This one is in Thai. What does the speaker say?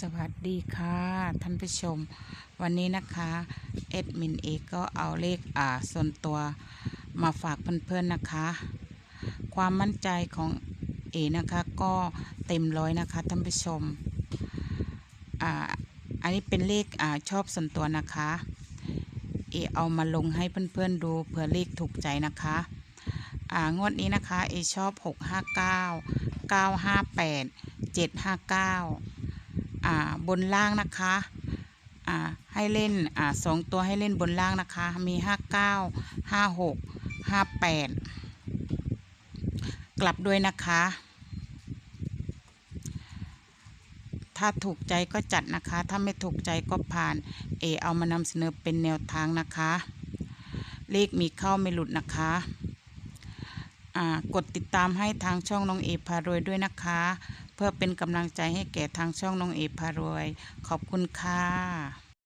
สวัสดีค่ะท่านผู้ชม วันนี้นะคะเอ็ดมินเอก็เอาเลขอ่าส่วนตัวมาฝากเพื่อนๆนะคะ ความมั่นใจของเอนะคะก็เต็มร้อยนะคะท่านผู้ชมอ่าอันนี้เป็นเลขอ่าชอบส่วนตัวนะคะเอเอามาลงให้เพื่อนๆดูเผื่อเลขถูกใจนะคะอ่างวดนี้นะคะเอชอบ 659 958 759อ่า บนล่างนะคะให้เล่นอสองตัวให้เล่นบนล่างนะคะ มีห้าเก้าห้าหกห้าแปดกลับด้วยนะคะ ถ้าถูกใจก็จัดนะคะ ถ้าไม่ถูกใจก็ผ่าน เอเอามานำเสนอเป็นแนวทางนะคะ เลขมีเข้าไม่หลุดนะคะ กดติดตามให้ทางช่องน้องเอพารวยด้วยนะคะ เพื่อเป็นกำลังใจให้แก่ทางช่องน้องเอพารวย ขอบคุณค่ะ